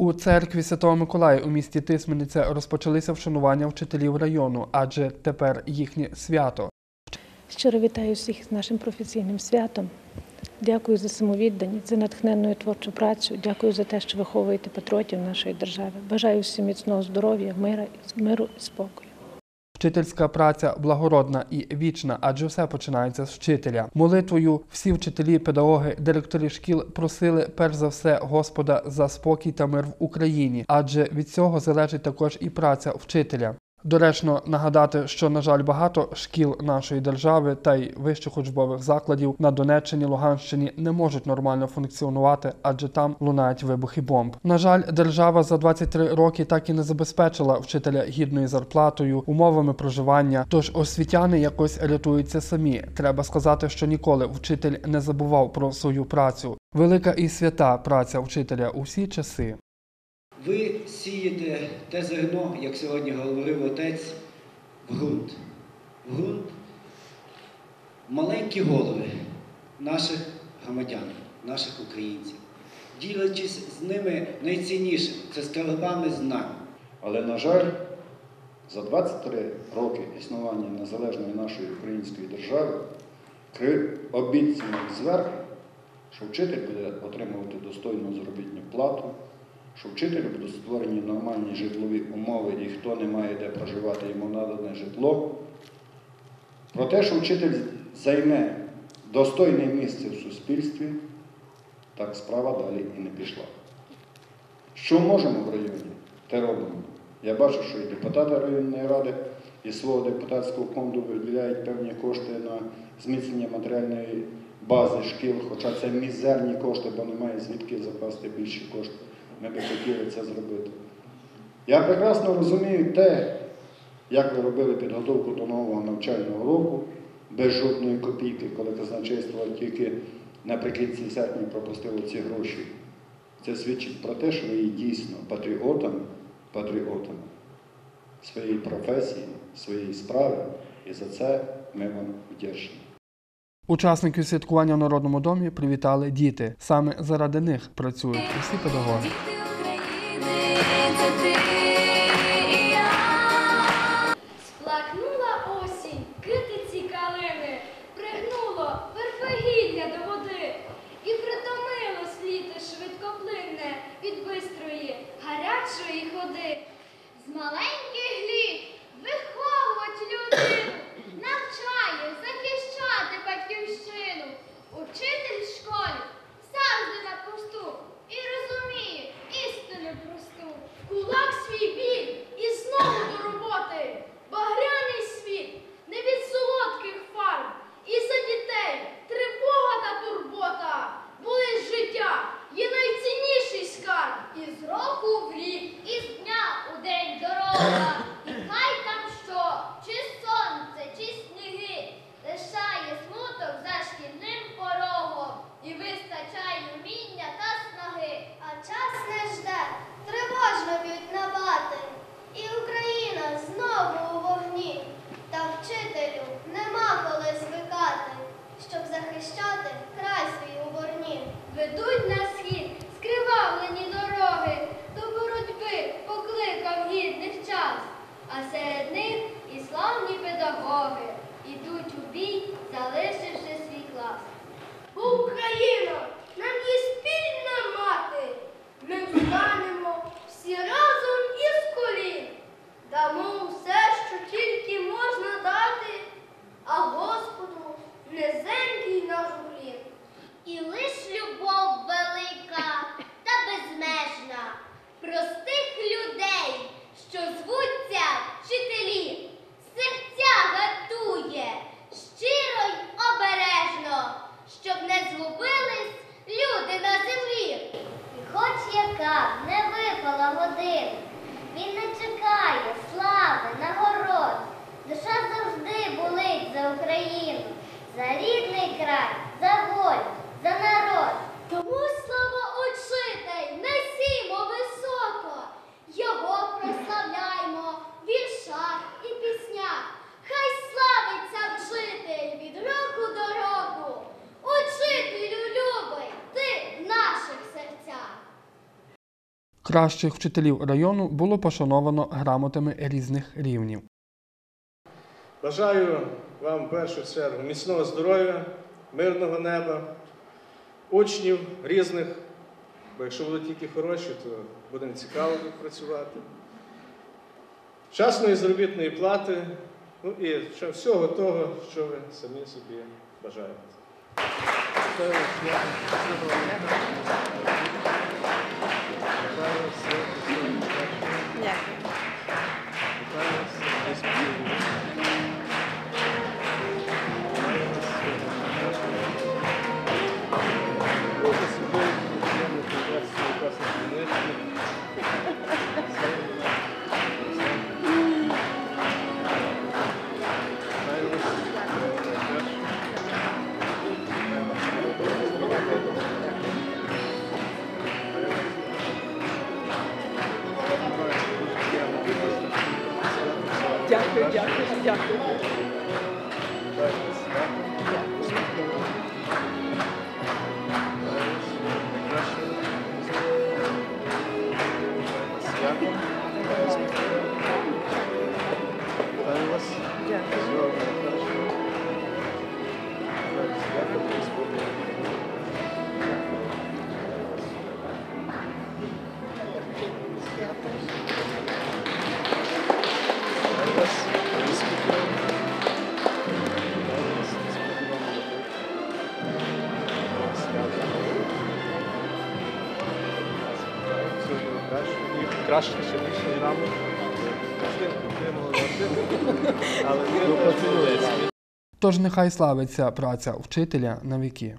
У церкві Святого Миколая у місті Тисмениця розпочалися вшанування вчителів району, адже тепер їхнє свято. Щиро вітаю всіх з нашим професійним святом. Дякую за самовідданість, за натхненну творчу працю. Дякую за те, що виховуєте патріотів нашої держави. Бажаю всім міцного здоров'я, мира, миру і спокою. Вчительська праця благородна і вічна, адже все починається з вчителя. Молитвою всі вчителі, педагоги, директори шкіл просили перш за все Господа за спокій та мир в Україні, адже від цього залежить також і праця вчителя. Доречно нагадати, що на жаль багато шкіл нашої держави та й вищих учбових закладів на Донеччині, Луганщині не можуть нормально функціонувати, адже там лунають вибухи бомб. На жаль, держава за 23 роки так і не забезпечила вчителя гідною зарплатою, умовами проживання. Тож освітяни якось рятуються самі. Треба сказати, що ніколи вчитель не забував про свою працю. Велика і свята праця вчителя у всі часи. Ви сієте те зерно, як сьогодні говорив отець, в ґрунт. В ґрунт маленькі голови наших громадян, наших українців, ділячись з ними найціннішим це скарбами знань. Але, на жаль, за 23 роки існування незалежної нашої української держави при обіцянок зверху, що вчитель буде отримувати достойну заробітну плату, що вчителю будуть створені нормальні житлові умови і хто не має де проживати, йому надане житло. Про те, що вчитель займе достойне місце в суспільстві, так справа далі і не пішла. Що можемо в районі, те робимо. Я бачу, що і депутати районної ради із свого депутатського фонду виділяють певні кошти на зміцнення матеріальної бази шкіл, хоча це мізерні кошти, бо немає звідки закласти більші кошти. Ми би хотіли це зробити. Я прекрасно розумію те, як ви робили підготовку до нового навчального року, без жодної копійки, коли казначейство тільки наприкінці серпня пропустило ці гроші. Це свідчить про те, що ви є дійсно патріотами, патріотами своєї професії, своєї справи, і за це ми вам вдячні. Учасників святкування в Народному домі привітали діти. Саме заради них працюють усі педагоги. Ведуть простих людей, що звуться Кращих вчителів району було пошановано грамотами різних рівнів. Бажаю вам в першу чергу міцного здоров'я, мирного неба, учнів різних, бо якщо будуть тільки хороші, то буде цікаво тут працювати. Вчасної заробітної плати, ну і всього того, що ви самі собі бажаєте. Дякую, дякую. Краще, ще більше нам. Але Тож нехай славиться праця вчителя на віки.